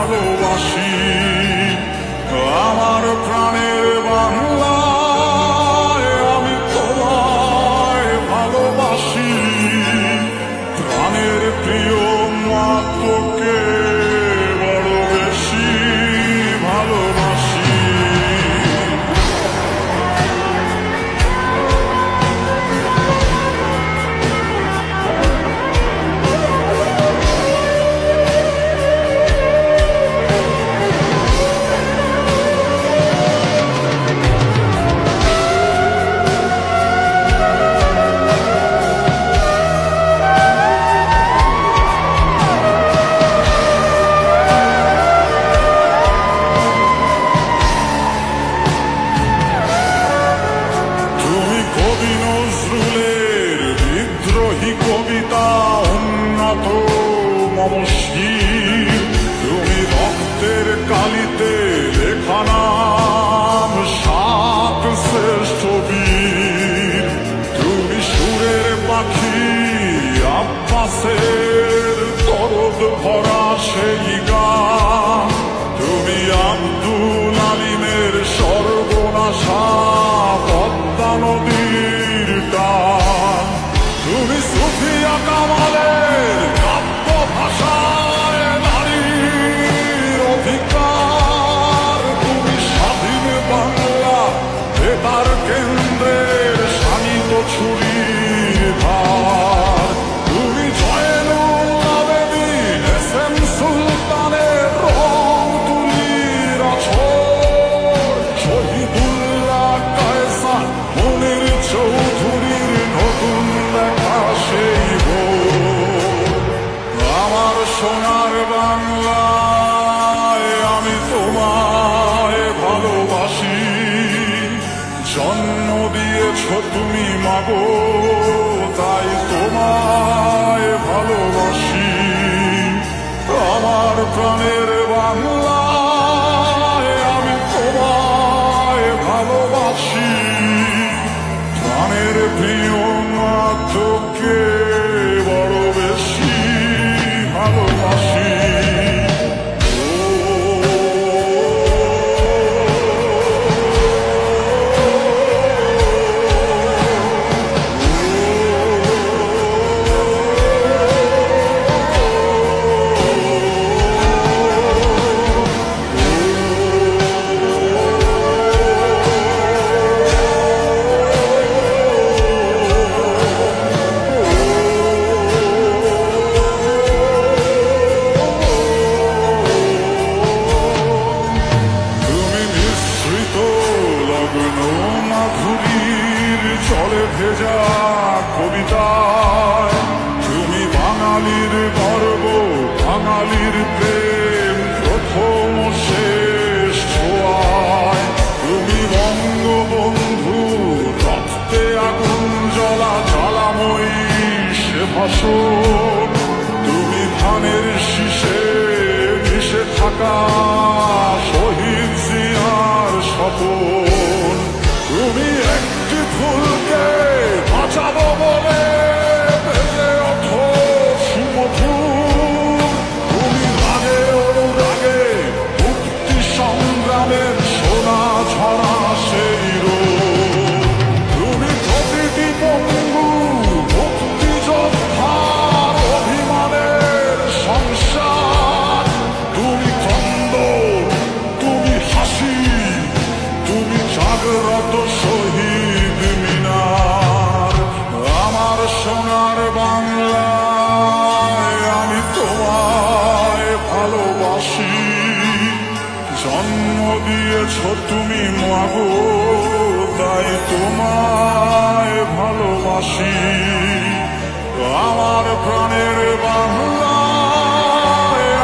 ভালোবাসি। আমার প্রাণের বাংলায় মমস্বী তুমি রক্তের কালিতে লেখা সাত শ্রেষ্ঠ সুরের পাখি দরদ ভরা সর্বনাশা পদ্মা নদীর তুমি মাগো তাই তোমায় ভালোবাসি। আমার প্রাণের মাধুরীর জলে ভেজা কবিতায়, তুমি বাঙালির গর্ব, বাঙালির প্রেম, প্রথম শেষ ছোঁয়ায়। তুমি বঙ্গবন্ধু, রক্তে আগুন জ্বলা, জ্বালাময়ী সে ভাষণ ভালোবাসি জন্ম দিয়েছ তুমি মাগো, তাই তোমায় ভালোবাসি। আমার প্রাণের বাংলা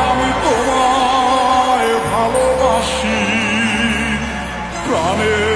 আমি তোমায় ভালোবাসি। প্রাণের